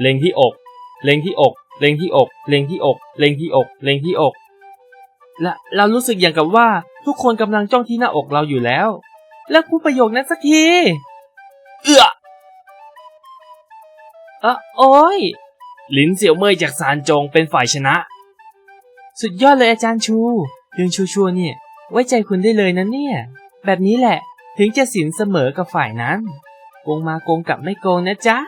เล็งที่อก เล็งที่อก เล็งที่อก เล็งที่อก เล็งที่อก เล็งที่อก และเรารู้สึกอย่างกับว่าทุกคนกำลังจ้องที่หน้าอกเราอยู่แล้ว แล้วพูดประโยคนั้นสักที เอื้ออะโอ้ย ลินเสี่ยวเมยจากซานจงเป็นฝ่ายชนะ สุดยอดเลยอาจารย์ชูเรื่องชัวร์ๆเนี่ย ไว้ใจคุณได้เลยนะเนี่ย แบบนี้แหละ ถึงจะสินเสมอกับฝ่ายนั้น โกงมาโกงกลับไม่โกงนะจ๊ะ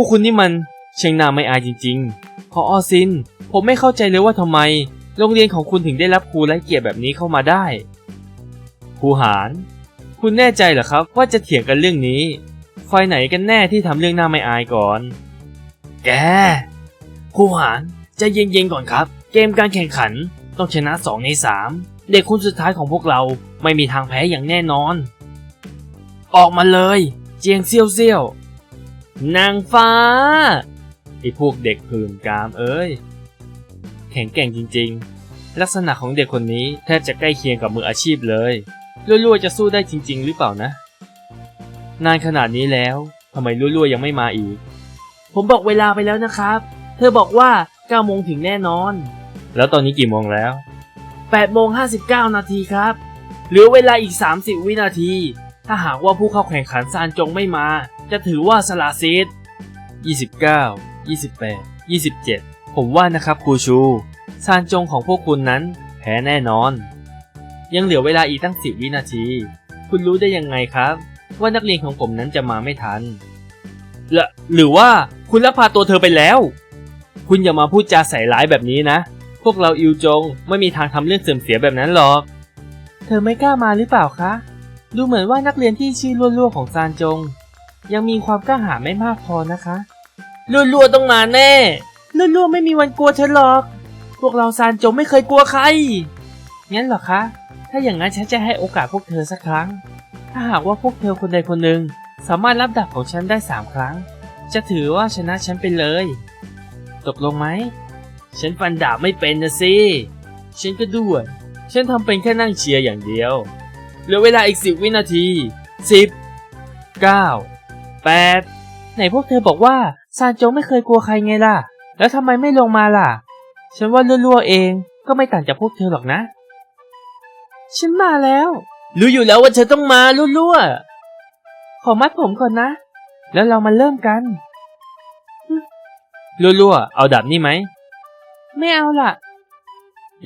วกคุณนี่มันเชิงนาไม่อายจริงๆ พออซิน ผมไม่เข้าใจเลยว่าทำไม โรงเรียนของคุณถึงได้รับครูไร้เกียรติแบบนี้เข้ามาได้ ครูหาน คุณแน่ใจเหรอครับว่าจะเถียงกันเรื่องนี้ ฝ่ายไหนกันแน่ที่ทำเรื่องหน้าไม่อายก่อน แก ครูหานใจะเย็นๆก่อนครับ เกมการแข่งขันต้องชนะ2ใน3 เด็กคนสุดท้ายของพวกเราไม่มีทางแพ้อย่างแน่นอน ออกมาเลย เจียงเซี่ยวเซี่ยว นางฟ้าไอพวกเด็กหื่นกาม เอ้ยแข็งแกร่งจริง ๆ ลักษณะของเด็กคนนี้แทบจะใกล้เคียงกับมืออาชีพเลยรั่วๆจะสู้ได้จริง ๆ หรือเปล่านะ นานขนาดนี้แล้วทำไมรั่วๆยังไม่มาอีก ผมบอกเวลาไปแล้วนะครับ เธอบอกว่า9โมงถึงแน่นอน แล้วตอนนี้กี่โมงแล้ว8โมง59 นาทีครับ เหลือเวลาอีก 30 วินาที ถ้าหากว่าผู้เข้าแข่งขันซานจงไม่มา จะถือว่าสละสิทธิ์29 28 27 ผมว่านะครับครูชูซานจงของพวกคุณนั้นแพ้แน่นอน ยังเหลือเวลาอีกตั้ง10วินาที คุณรู้ได้ยังไงครับ ว่านักเรียนของผมนั้นจะมาไม่ทันละหรือว่าคุณลักพาตัวเธอไปแล้ว คุณอย่ามาพูดจาใส่ร้ายแบบนี้นะ พวกเราอิวจงไม่มีทางทำเรื่องเสื่อมเสียแบบนั้นหรอก เธอไม่กล้ามาหรือเปล่าคะ ดูเหมือนว่านักเรียนที่ชื่อลั่วๆของซานจง ยังมีความกล้าหาญไม่มากพอนะคะลั่วๆต้องมาแน่ลั่วๆไม่มีวันกลัวเธอหรอก พวกเราซานจงไม่เคยกลัวใคร งั้นเหรอคะ ถ้าอย่างนั้นฉันจะให้โอกาสพวกเธอสักครั้ง ถ้าหากว่าพวกเธอคนใดคนหนึ่งสามารถรับดาบของฉันได้สามครั้ง จะถือว่าชนะฉันไปเลย ตกลงไหม ฉันฟันดาบไม่เป็นนะสิ ฉันก็ด้วย ฉันทำเป็นแค่นั่งเชียร์อย่างเดียว เหลือเวลาอีกสิบวินาทีสิบเก้า แปดไหนพวกเธอบอกว่าซานโจงไม่เคยกลัวใครไงล่ะ แล้วทำไมไม่ลงมาล่ะ ฉันว่าลั่วๆเองก็ไม่ต่างจากพวกเธอหรอกนะ ฉันมาแล้ว รู้อยู่แล้วว่าเธอต้องมาลั่วๆขอมัดผมก่อนนะ แล้วเรามาเริ่มกันลั่วๆเอาดาบนี่ไหม ไม่เอาล่ะ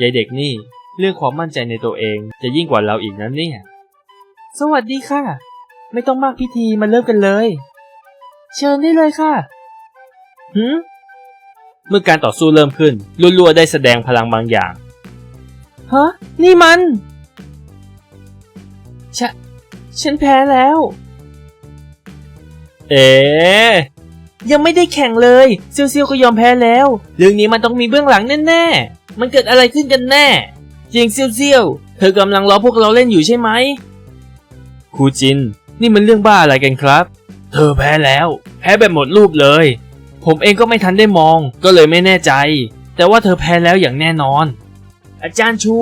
ยายเด็กนี่ เรื่องความมั่นใจในตัวเองจะยิ่งกว่าเราอีกนั้นเนี่ย สวัสดีค่ะ ไม่ต้องมากพิธีมาเริ่มกันเลย เชิญได้เลยค่ะหืมเมื่อการต่อสู้เริ่มขึ้นลั่วๆได้แสดงพลังบางอย่างฮะนี่มันฉะฉันแพ้แล้ว เอ๋ยังไม่ได้แข่งเลยเซียวเซียวก็ยอมแพ้แล้ว เรื่องนี้มันต้องมีเบื้องหลังแน่ๆ มันเกิดอะไรขึ้นกันแน่เจียงเซียวเซียวเธอกำลังรอพวกเราเล่นอยู่ใช่ไหมครูจิน นี่มันเรื่องบ้าอะไรกันครับ เธอแพ้แล้ว แพ้แบบหมดรูปเลย ผมเองก็ไม่ทันได้มอง ก็เลยไม่แน่ใจ แต่ว่าเธอแพ้แล้วอย่างแน่นอน อาจารย์ชู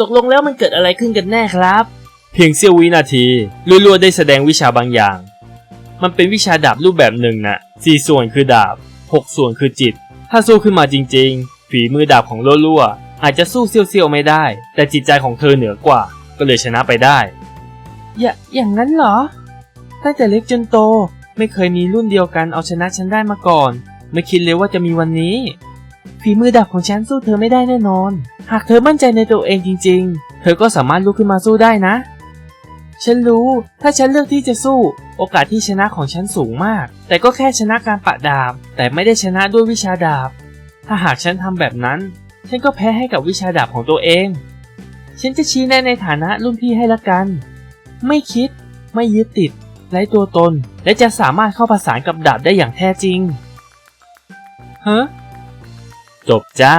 ตกลงแล้วมันเกิดอะไรขึ้นกันแน่ครับ เพียงเสี้ยววินาทีลัวๆได้แสดงวิชาบางอย่าง มันเป็นวิชาดาบรูปแบบหนึ่งนะ่ะสี่ส่วนคือดาบหกส่วนคือจิต ถ้าสู้ขึ้นมาจริง ๆ ฝีมือดาบของลัวๆอาจจะสู้เซี่ยวๆไม่ได้ แต่จิตใจของเธอเหนือกว่า ก็เลยชนะไปได้ อย่าอย่างนั้นเหรอ ตั้งแต่เล็กจนโตไม่เคยมีรุ่นเดียวกันเอาชนะฉันได้มาก่อน ไม่คิดเลยว่าจะมีวันนี้ ฝีมือดาบของฉันสู้เธอไม่ได้แน่นอน หากเธอมั่นใจในตัวเองจริง ๆ เธอก็สามารถลุกขึ้นมาสู้ได้นะ ฉันรู้ ถ้าฉันเลือกที่จะสู้ โอกาสที่ชนะของฉันสูงมาก แต่ก็แค่ชนะการปะดาบ แต่ไม่ได้ชนะด้วยวิชาดาบ ถ้าหากฉันทำแบบนั้น ฉันก็แพ้ให้กับวิชาดาบของตัวเอง ฉันจะชี้แนะในฐานะรุ่นพี่ให้ละกัน ไม่คิด ไม่ยึดติดไร้ตัวตน และจะสามารถเข้าประสานกับดาบได้อย่างแท้จริงฮะจบจ้า